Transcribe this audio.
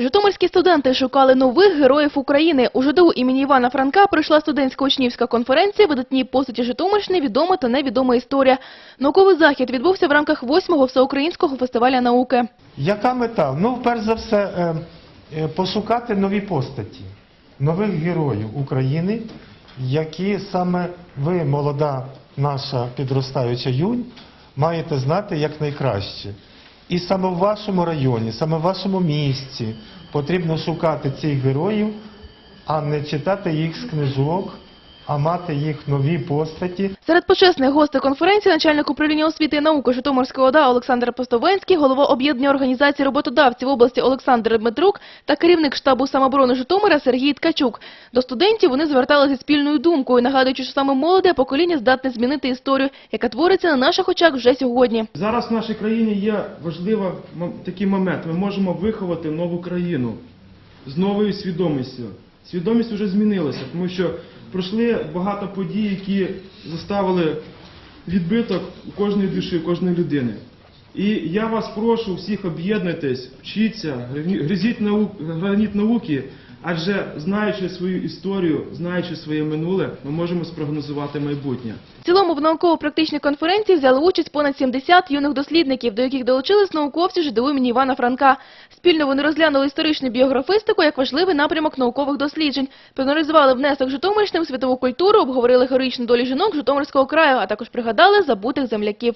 Житомирські студенти шукали нових героїв України. У ЖДУ імені Івана Франка пройшла студентська учнівська конференція «Видатні постаті Житомирщини. Відома та невідома історія». Науковий захід відбувся в рамках 8-го всеукраїнського фестиваля науки. Яка мета? Ну, перш за все, е, е, пошукати нові постаті, нових героїв України, які саме ви, молода наша підростаюча юнь, маєте знати якнайкраще. І саме в вашому районі, саме в вашому місці потрібно шукати цих героїв, а не читати їх з книжок, а мати їх нові постаті, Серед почесних гостей конференції начальник управління освіти і науки Житомирської ОДА Олександр Постовенський, голова об'єднання організації роботодавців області Олександр Дмитрук та керівник штабу самооборони Житомира Сергій Ткачук. До студентів вони зверталися зі спільною думкою, нагадуючи, що саме молоде покоління здатне змінити історію, яка твориться на наших очах вже сьогодні. Зараз в нашій країні є важливий такий момент. Ми можемо виховати нову країну з новою свідомістю. Свідомість вже змінилася, тому що пройшли багато подій, які заставили відбиток у кожної душі, у кожної людини. І я вас прошу всіх об'єднуйтесь, вчіться, грі- гризіть наук, граніт науки, адже знаючи свою історію, знаючи своє минуле, ми можемо спрогнозувати майбутнє. В цілому в науково-практичній конференції взяли участь понад 70 юних дослідників, до яких долучились науковці ЖДУ імені Івана Франка. Спільно вони розглянули історичну біографістику як важливий напрямок наукових досліджень, проаналізували внесок Житомирщини в світову культуру, обговорили героїчну долю жінок Житомирського краю, а також пригадали забутих земляків.